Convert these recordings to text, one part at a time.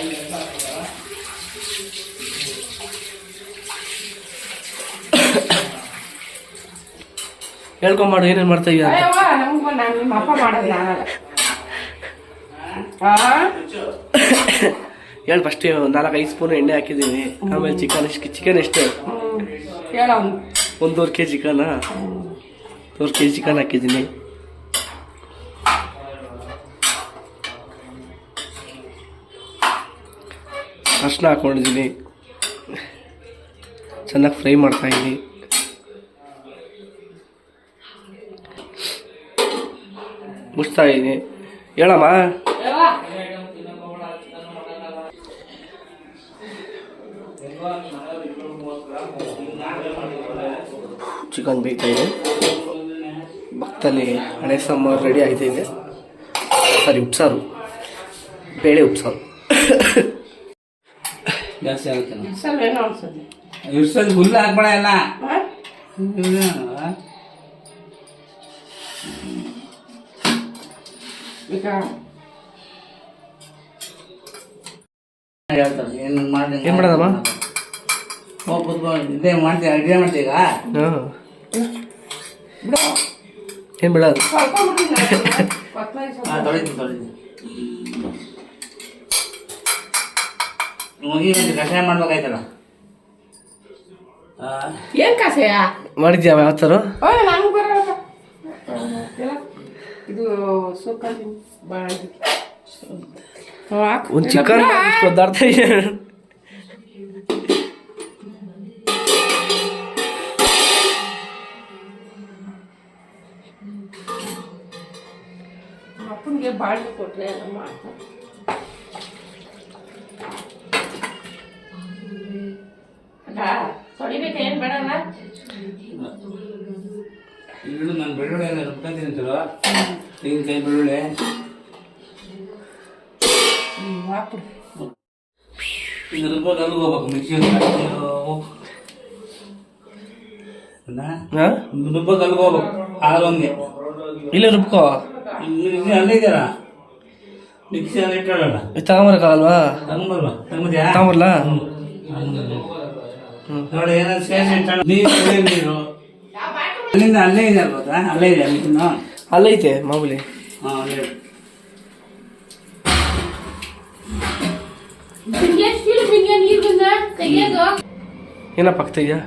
ಹೇಳ್ಕೊಂಬಾಡು ಏನೇನು ಮಾಡ್ತಾ ಇದೀಯ? ಹೇಳ ಫಸ್ಟ್ ನಾಲ್ಕು ಐದು ಸ್ಪೂನ್ ಎಣ್ಣೆ ಹಾಕಿದ್ದೀನಿ. ಆಮೇಲೆ ಚಿಕನ್ ಚಿಕನ್ ಎಷ್ಟು? ಒಂದೂವರೆ ಕೆ ಚಿಕನ್ ಒಂದೂವರೆ ಕೆ ಜಿ ಚಿಕನ್ ಹಾಕಿದ್ದೀನಿ. ಅರ್ಶಿನ ಹಾಕೊಂಡಿದ್ದೀನಿ. ಚೆನ್ನಾಗಿ ಫ್ರೈ ಮಾಡ್ತಾ ಇದ್ದೀನಿ. ಮುಚ್ತಾ ಇದ್ದೀನಿ. ಹೇಳಮ್ಮ? ಚಿಕನ್ ಬೇಯ್ತಾ ಇದೆ. ಹಣೆ ಸಾಂಬಾರು ರೆಡಿ ಆಯ್ತಾ ಇದೆ. ಸಾರಿ, ಉಪ್ಸಾರು. ಬೇಳೆ ಉಪ್ಸಾರು. ಜಾಸ್ತಿ ಆಗುತ್ತೆ ಅನ್ಸುತ್ತೆ ಇಷ್ಟೊಂದು ಹುಲ್ಲು ಹಾಕ್ಬೇಡ ಎಲ್ಲ? ಈಗ ಹೇಳ್ತಾರೆ ಏನು ಮಾಡಿ ಏನ್ ಮಾಡೋದಮ್ಮ? ಹೋಗ್ ಕೂತ್ಕೊ. ಇದೇ ಮಾಡ್ತೀಯ ಅಡುಗೆ ಈಗ ಏನು ಬಿಡೋದು ಸ್ವಲ್ಪ. ಹಾಂ ತೊಳಿತೀನಿ ತೊಳಿತೀನಿ ಹೋಗಿ ಕಷಾಯ ಮಾಡ್ಬೇಕಾಯ್ತಲ್ಲ? ಆ, ಏನ್ ಕಾಸೆಯ ಮಾಡಿದ್ಯಾ ಯಾವತ್ತಾರು? ನಂಗೆ ಬರಲ್ಲ ಇದು ಸುಕ್ಕ ಭಾಳ ಒಂದು ಚಿಕನ್ ಒದ್ದಾಡ್ತಾ ಇದೆ. ಅಪ್ಪನಿಗೆ ಬಾಳ್ಗೆ ಕೊಟ್ರೆ ಮಾಡ್ತಾರೆ ತೊಳಿಬೇಕು ಏನು ಇನ್ನು ನಾನು ಬೆಳ್ಳುಳ್ಳಿ ಎಲ್ಲ ರುಬ್ಕೊಂತೀನಿ ಅಂತಾರೋ? ತೆಂಗಿನಕಾಯಿ ಬೆಳ್ಳುಳ್ಳಿ. ಈಗ ರುಬ್ಬೋದು ಅಲ್ಲಿಗೆ ಹೋಗ್ಬೇಕು ಮಿಕ್ಸಿ ಹಾಂ? ರುಬ್ಬೋದು ಅಲ್ಲಿಗೆ ಹೋಗ್ಬೇಕು ಆಲೊಂಗೆ ಇಲ್ಲ ರುಬ್ಕೋ. ಇಲ್ಲಿ ಅಲ್ಲೇ ಇದೆಯಲ್ಲ ಮಿಕ್ಸಿ ಅಲ್ಲಿ ಇಟ್ಕೊಳ್ಳೋಣ ಇದು ತಗೊಂಬರಕ್ಕಾಗಲ್ವಾ ತಗೊಂಬದ್ಯಾ ತಗೊಂಬರ್ಲ ನೋಡಿ ಏನಾದ್ರು ಸೇರಿಸಿ ನೀರು ಕುಡಿಯೋ ನೀರು ಅಲ್ಲಿಂದ ಅಲ್ಲೇ ಇದೆ ಅಲ್ವಾ ಅಲ್ಲೇ ಇದೆ ಮಿಷಿನ್ ಅಲ್ಲೈತೆ ಮಾಮೂಲಿ. ಹಾಂ ಅಲ್ಲೇ ಏನಪ್ಪ ಆಗ್ತಿದ್ಯಾ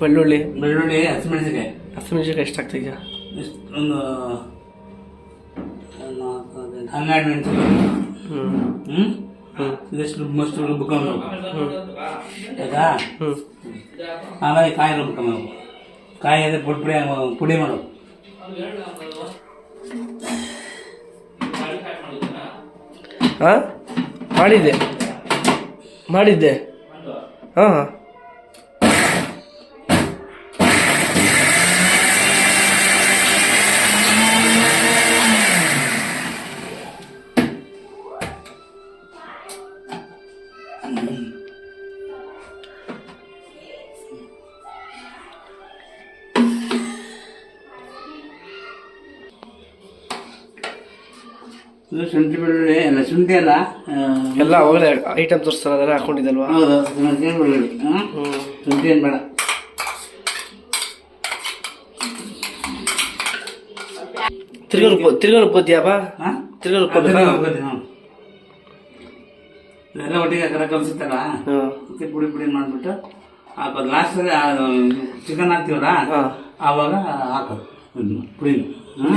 ಬೆಳ್ಳುಳ್ಳಿ. ಬೆಳ್ಳುಳ್ಳಿ ಹಸಿಮೆಣಸಿಗೆ ಹಸಿಮೆಣಸಿನ್ಕಾಯಿ ಎಷ್ಟು ಆಗ್ತಿದ್ಯಾ ಎಷ್ಟು ಒಂದು ಹನ್ನೆರಡು ಹ್ಞೂ ಹ್ಞೂ ಇದೆಷ್ಟು ಮಸ್ತ್ ರುಬ್ಕೊಂಡು ಆಯ್ತಾ ಆಮೇಲೆ ಕಾಯಿ ರುಬ್ಕೊಂಡು ಕಾಯಿ ಅದೇ ಪುಡಿ ಪುಡಿ ಪುಡಿ ಮಾಡು ಹಾಂ? ಮಾಡಿದ್ದೆ. ಮಾಡಿದ್ದೆ. ಹಾಂ ಇದು ಶುಂಠಿ ಬೆಳ್ಳುಳ್ಳಿ ಅಲ್ಲ ಶುಂಠಿ ಅಲ್ಲ ಎಲ್ಲ ಅವಾಗಲೇ ಐಟಮ್ ತೋರಿಸ್ತಾರೆ ಅದೆಲ್ಲ ಹಾಕೊಂಡಿದ್ದಲ್ವಾ? ಹೌದು ಬೆಳ್ಳುಳ್ಳಿ ಹಾಂ ಶುಂಠಿ ಏನು ಬೇಡ. ತಿರ್ಗಾ ರುಬ್ಬ ತಿರ್ಗಾ ರುಬ್ಬೋದ್ಯಾಪ ಹಾಂ ತಿರ್ಗಾ ರುಬ್ಬೋಬೇಕಾ ಎಲ್ಲ ಒಟ್ಟಿಗೆ ಕರ ಕಲ್ಸುತ್ತಲ್ಲ ಮತ್ತೆ ಪುಡಿ ಪುಡಿ ಮಾಡಿಬಿಟ್ಟು ಹಾಕೋದು. ಲಾಸ್ಟಲ್ಲಿ ಚಿಕನ್ ಹಾಕ್ತೀವಲ್ಲ ಆವಾಗ ಹಾಕೋದು ಪುಡಿನ ಹಾಂ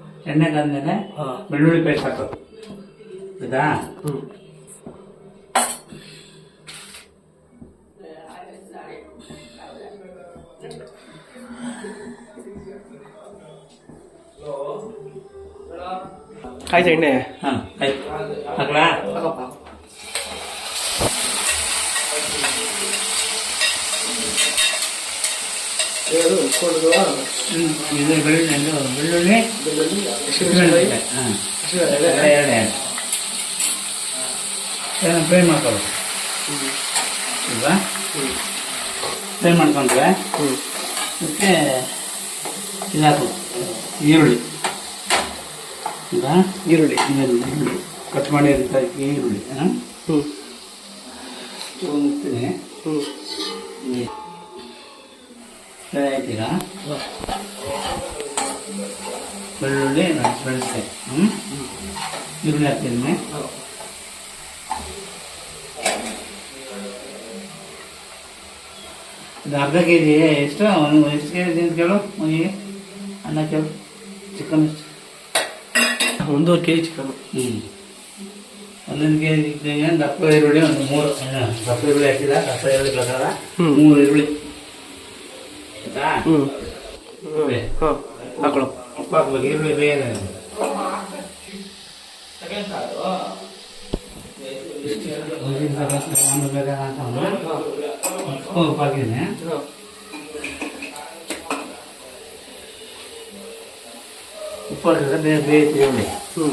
ಎಣ್ಣೆ ಕಾದ್ಮೇಲೆ ಬೆಳ್ಳುಳ್ಳಿ ಪೇಸ್ಟ್ ಹಾಕೋದು ಆಯ್ತಾ? ಆಯ್ತು ಆಯ್ತಾ ಎಣ್ಣೆ. ಹಾಂ ಆಯ್ತು. ಹಾಕ್ಲ? ಹೇಳು ಇಟ್ಕೊಂಡು ಇದು ಬೆಳ್ಳುಳ್ಳಿ ಬೆಳ್ಳುಳ್ಳಿ. ಬೆಳ್ಳುಳ್ಳಿ ಬೆಳ್ಳುಳ್ಳಿ ಹಾಂ ಎರಡು ಏನು ಫ್ರೈ ಮಾಡ್ಕೊಳ್ಳಿ ಇಲ್ವಾ? ಫ್ರೈ ಮಾಡ್ಕೊಂಡ್ರೆ ಹ್ಞೂ ಮತ್ತೆ ಇದು ಹಾಕು ಈರುಳ್ಳಿ. ಈಗ ಈರುಳ್ಳಿ. ಈರುಳ್ಳಿ ಈರುಳ್ಳಿ. ಕಟ್ ಮಾಡಿರೋಂಥ ಈರುಳ್ಳಿ ಹಾಂ ಹ್ಞೂ ಹ್ಞೂ ಫ್ರೈ ಆಯ್ತೀಗ ಬೆಳ್ಳುಳ್ಳಿ ಬೆಳೆಸ್ತೆ ಹ್ಞೂ ಈರುಳ್ಳಿ ಹಾಕ್ತಿದ್ದೀನಿ ಇದು ಅರ್ಧ ಕೆ ಜಿ ಎಷ್ಟು? ಒಂದು ಎಷ್ಟು ಕೆ ಜಿ ಕೇಳು ಮಗಿಗೆ ಅನ್ನ ಕೇಳು. ಚಿಕನ್ ಎಷ್ಟು ಒಂದೂವರೆ ಕೆ ಜಿ ಚಿಕನ್. ಹ್ಞೂ ಒಂದೊಂದು ಕೆ ಜಿ ದಪ್ಪ ಈರುಳ್ಳಿ ಒಂದು ಮೂರು. ದಪ್ಪ ಈರುಳ್ಳಿ ಹಾಕಿದ ದಪ್ಪ ಈರುಳ್ಳಿ ಪ್ರಕಾರ ಮೂರು ಈರುಳ್ಳಿ. ಹಾಕಿದ್ದೀನಿ ಉಪ್ಪು ಹಾಕಿದ್ರೆ ಬೇಗ ಬೇಯುತ್ತೆ ಈರುಳ್ಳಿ ಹ್ಞೂ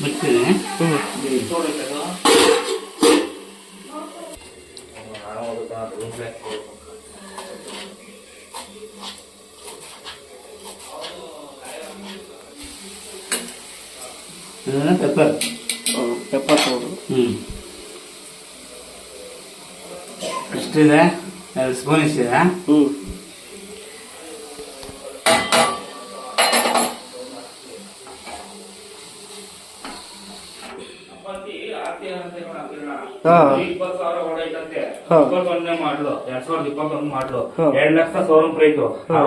ಬಿಡ್ತೀನಿ ಪೆಪ್ಪರ್ ಪೆಪ್ಪರ್ ಪೌಡ್ರು ಹ್ಞೂ ಎಷ್ಟಿದೆ ಎರಡು ಸ್ಪೂನ್ ಇಷ್ಟಿದೆ ಹ್ಞೂ ಹಾಂ ಇಪ್ಪತ್ತು ಸಾವಿರ ಹೊಡೈತಂತೆ ಹಾ. ಇಪ್ಪತ್ತೊಂದನೇ ಮಾಡ್ಲು. ಎರಡ್ ಸಾವಿರದ ಇಪ್ಪತ್ತೊಂದು ಮಾಡ್ಲು. ಹಾ. ಎರಡ್ ಲಕ್ಷ ಶೋರೂಮ್ ಪ್ರೈಸು ಹಾ.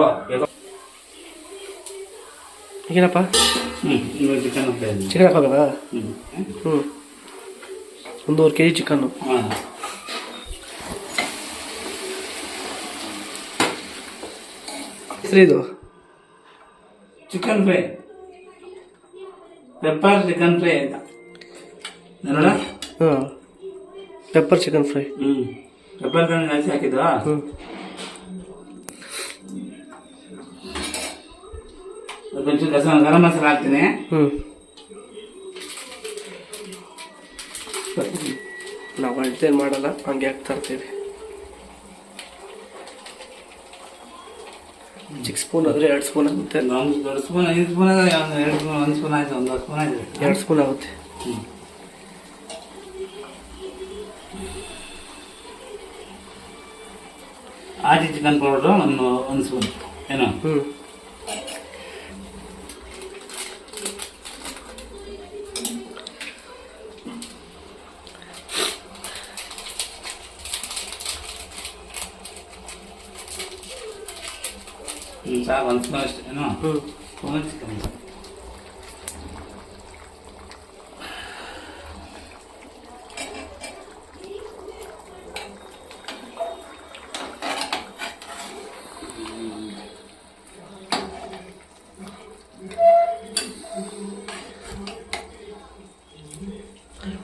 ಏನಪ್ಪ ಹ್ಮ್ ಇವಾಗ ಚಿಕನ್ ಹ್ಮ್. ಹ್ಞೂ ಒಂದೂವರೆ ಕೆ ಜಿ ಚಿಕನ್ನು ಇದು? Chicken fry pepper chicken fry ಅಂತ ನೋಡ ಹಾಂ ಪೆಪ್ಪರ್ ಚಿಕನ್ ಫ್ರೈ ಹ್ಞೂ ಪೆಪ್ಪರ್ ಜಾಸ್ತಿ ಹಾಕಿದ್ವಾ ಹ್ಞೂ ಮಸಾಲ ಹಾಕ್ತೀನಿ. ಹ್ಞೂ ನಾವು ಅಳ್ತೇನು ಮಾಡಲ್ಲ ಹಂಗೆ ಹಾಕ್ತಾ ಇರ್ತೀವಿ. ಚಿಕ್ಕ ಸ್ಪೂನ್ ಆದರೆ ಎರಡು ಸ್ಪೂನ್ ಆಗುತ್ತೆ. ಒಂದು ಸ್ಪೂನ್ ಐದು ಸ್ಪೂನ್ ಎರಡು ಸ್ಪೂನ್ ಒಂದು ಸ್ಪೂನ್ ಆಯ್ತು ಒಂದು ಸ್ಪೂನ್ ಆಯ್ತು. ಎರಡು ಸ್ಪೂನ್ ಆಗುತ್ತೆ. ಹ್ಮ್. ಆಚೆ ಚಿಕನ್ ಪೌಡ್ರು ಒಂದು ಒಂದು ಸ್ಪೂನ್ ಏನೋ ಹ್ಞೂ ಹ್ಞೂ ಸಾಕು ಒಂದು ಸ್ಪೂನ್ ಅಷ್ಟೇ ಏನೋ ಹ್ಞೂ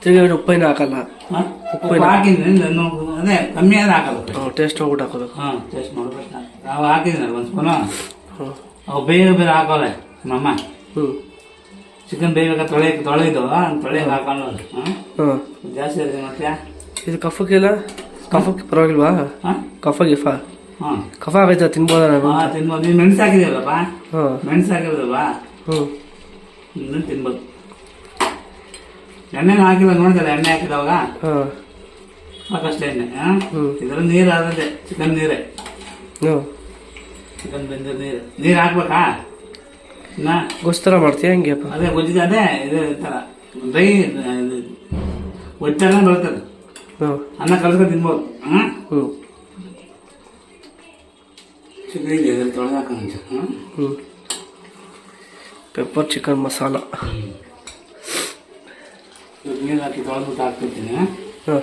ಸ್ಪೂನ್ ಚಿಕನ್ ತಿರ್ಗಿ ಉಪ್ಪೇನು ಹಾಕಲ್ಲ. ಹಾಂ? ಉಪ್ಪು ಹಾಕಿದ್ದೀನಿ ನಾನು ಅದೇ ಕಮ್ಮಿ ಆದ ಹಾಕಲ್ಲ. ಟೇಸ್ಟ್ ಹೋಗ್ಬಿಟ್ಟು ಹಾಕೋದು. ಹಾಂ ಟೇಸ್ಟ್ ಮಾಡ್ಬೇಕು ನಾವು ಹಾಕಿದ್ದೀನಲ್ಲ ಒಂದು ಸ್ಪೂನು. ಅವು ಬೇಗ ಬೇರೆ ಹಾಕೋಲ್ಲ ನಮ್ಮಮ್ಮ ಹ್ಞೂ ಚಿಕನ್ ಬೇಯ್ಬೇಕಾದ್ರೆ ತೊಳೆ ತೊಳೆದು ತೊಳೆ ಹಾಕೊಂಡು ಹಾಂ? ಹಾಂ ಜಾಸ್ತಿ ಇರುತ್ತೆ ಮತ್ತೆ ಇದು ಕಫಕ್ಕಿಲ್ಲ? ಕಫಕ್ಕೆ ಪರವಾಗಿಲ್ವಾ? ಹಾಂ? ಕಫ ಗಿಫ ಹಾಂ. ಕಫ ಆಗೈತಾ ತಿನ್ಬೋದ ನಾನು? ಹಾಂ ತಿನ್ಬೋದು. ನೀನು ಮೆಣಸು ಹಾಕಿದೀವಲ್ಲಪ್ಪ ಹ್ಞೂ ಮೆಣಸು ಹಾಕಿರೋದಲ್ವಾ ಹ್ಞೂ ತಿನ್ಬೋದು. ಎಣ್ಣೆನೂ ಹಾಕಿಲ್ಲ ನೋಡಿದಲ್ಲ ಎಣ್ಣೆ ಹಾಕಿದವಾಗ? ಸಾಕಷ್ಟು ಎಣ್ಣೆ ಇದ್ರಲ್ಲಿ ನೀರು ಆದದೆ ಚಿಕನ್ ನೀರೇ. ಚಿಕನ್ ಬೆಂದ ನೀರು. ನೀರು ಹಾಕ್ಬೇಕಾ? ನಾ ಗೊಸ್ತರ ಮಾಡ್ತೀಯ ಹಂಗೆ ಅದೇ ಗೊಜ್ಜಿಗೆ ಅದೇ ಇದೇ ಥರ ಡ್ರೈ ಒಟ್ಟಾಗ ಬರ್ತದೆ ಅನ್ನ ಕಲ್ಸ್ಕೊಂಡು ತಿನ್ಬೋದು ಹಾಂ ಹ್ಞೂ. ಚಿಕನ್ ಇದೆ ಇದ್ರಲ್ಲಿ ತೊಳೆದು ಹಾಕೋಣ ಹ್ಞೂ. ಹ್ಞೂ. Pepper chicken masala. ಇವಾಗ ನೀರು ಹಾಕಿ ತೊಳೆದ್ಬಿಟ್ಟು ಹಾಕ್ಬಿಡ್ತೀನಿ ಹಾಂ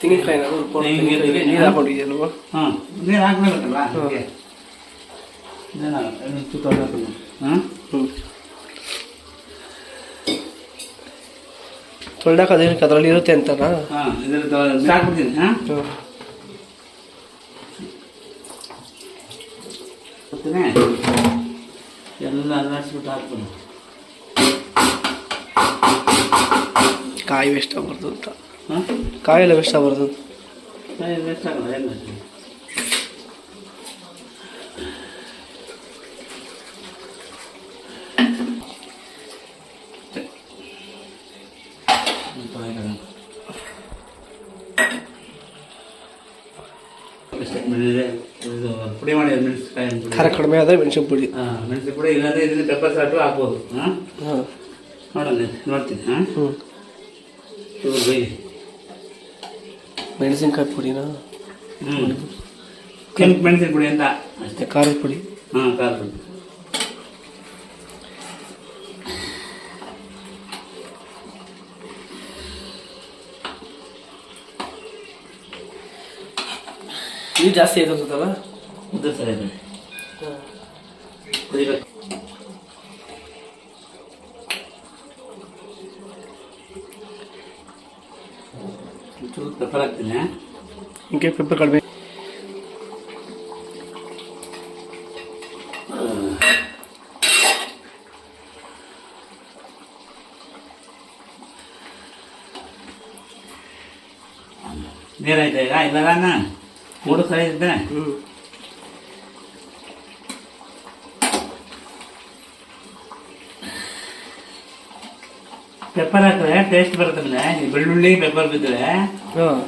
ತೆಂಗಿನಕಾಯಿ ತೆಂಗಿನಕಾಯಿ ನೀರು ಹಾಕೊಂಡಿದ್ಯಲ್ವ ಹಾಂ. ನೀರು ಹಾಕ್ಬೇಕಲ್ಲ ಅದಕ್ಕೆ ಇದೇನ? ಇಷ್ಟು ತೊಳೆದು ಹಾಂ? ಹ್ಞೂ ತೊಳ್ದಾಕ ಅದೇನಕ್ಕೆ ಅದರಲ್ಲಿ ಇರುತ್ತೆ ಅಂತನಾ ಹಾಂ ಇದ್ರ ತೊಳೆದು ಹಾಕ್ಬಿಡ್ತೀನಿ ಹಾಂ? ಹ್ಞೂ ಗೊತ್ತೇನೆ ಎಲ್ಲ ಅಲ್ಲಾಡಿಸ್ಬಿಟ್ಟು ಹಾಕ್ಬಿಡು. ಕಾಯಿ ವೇಸ್ಟ್ ಆಗ್ಬಾರ್ದು ಅಂತ. ಹಾಂ? ಕಾಯಿ ಎಲ್ಲ ವೇಸ್ಟ್ ಆಗ್ಬಾರ್ದು ಕಾಯಿ ವೇಸ್ಟ್ ಆಗಲ್ಲ ಇದು ಪುಡಿ ಮಾಡಿ ಮೆಣಸಿನಕಾಯಿ ಖಾರ ಕಡಿಮೆ ಆದರೆ ಮೆಣಸಿನ ಪುಡಿ. ಹಾಂ ಮೆಣಸಿನ ಪುಡಿ ಇಲ್ಲಾಂದ್ರೆ ಇದನ್ನ ಪೆಪ್ಪರ್ ಸಾಟು ಹಾಕ್ಬೋದು ಹಾಂ? ಹಾಂ. ನೋಡೋಣ ನೋಡ್ತೀನಿ ಹಾಂ? ಹ್ಞೂ ಇವ್ರು ಬೈ. ಮೆಣಸಿನಕಾಯಿ ಪುಡಿನಾ? ಹ್ಞೂ ಕೆಂಪು ಮೆಣಸಿನ ಪುಡಿ ಅಂತ. ಅಷ್ಟೇ ಖಾರದ ಪುಡಿ. ಹಾಂ ಖಾರ ಪುಡಿ. ನೀರು ಜಾಸ್ತಿ ಆಯ್ತು ಅನ್ಸುತ್ತಲ್ಲ ಉದ್ದ ಸರಿ ಇದೆ ಕುದಿಬೇಕು. ಚೂರು ಪೆಪ್ಪರ್ ಹಾಕ್ತೀನಿ. ಹಿಂಗೆ ಪೆಪ್ಪರ್ ಕಡಿಮೆ. ನೀರಾಯ್ತಾ ಈಗ? ಇಲ್ಲ ಅಣ್ಣ? ಮೂರು ಸರಿ ಇದ್ದೆ ಹ್ಞೂ ಪೆಪ್ಪರ್ ಹಾಕಿದ್ರೆ ಟೇಸ್ಟ್ ಬರುತ್ತೆ ಆಮೇಲೆ ಈ ಬೆಳ್ಳುಳ್ಳಿ ಪೆಪ್ಪರ್ ಬಿದ್ದರೆ ಹಾಂ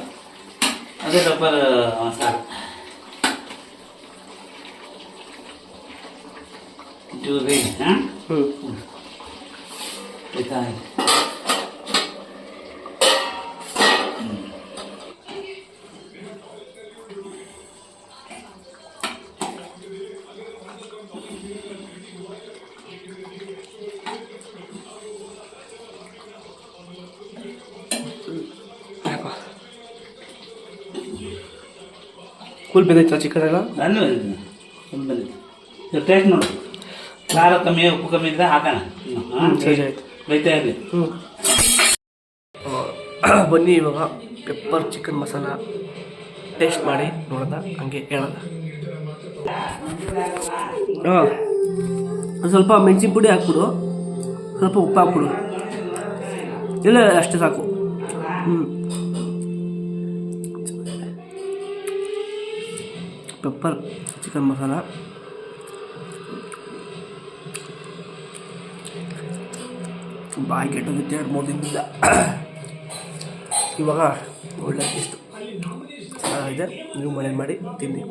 ಅದೇ ಪೆಪ್ಪರ್ ಸಾರು ಚೂರು ಬೇಗ ಹಾಂ ಹ್ಞೂ ಫುಲ್ ಬೆಂದೈತಾ ಚಿಕನ್ ಎಲ್ಲ ನಾನು ಬಂದಿದ್ದೀನಿ. ಫುಲ್ ಟೇಸ್ಟ್ ನೋಡು. ಖಾರ ಕಮ್ಮಿ ಉಪ್ಪು ಕಮ್ಮಿ ಇದ್ರೆ ಹಾಕೋಣ. ಹಾಂ ಸರಿ ಆಯ್ತು. ಬೈತಾ ಇರಲಿ. ಹ್ಞೂ ಬನ್ನಿ ಇವಾಗ ಪೆಪ್ಪರ್ ಚಿಕನ್ ಮಸಾಲ. ಟೇಸ್ಟ್ ಮಾಡಿ ನೋಡೋದ ಹಂಗೆ ಹೇಳೋದ ಹಾಂ ಸ್ವಲ್ಪ ಮೆಣಸಿನ ಪುಡಿ ಹಾಕ್ಬಿಡು. ಸ್ವಲ್ಪ ಉಪ್ಪು ಹಾಕ್ಬಿಡು. ಇಲ್ಲ, ಅಷ್ಟೇ ಸಾಕು. ಹ್ಞೂ ಪೆಪ್ಪರ್ ಚಿಕನ್ ಮಸಾಲ ಬಾಯಿ ಕೆಟ್ಟೋಗುತ್ತೆ ಎರಡು, ಮೂರು ದಿನದಿಂದ. ಇವಾಗ ಒಳ್ಳೆ ಟೇಸ್ಟು ಚೆನ್ನಾಗಿದೆ. ನೀವು ಮನೇಲಿ ಮಾಡಿ, ತಿನ್ನಿ.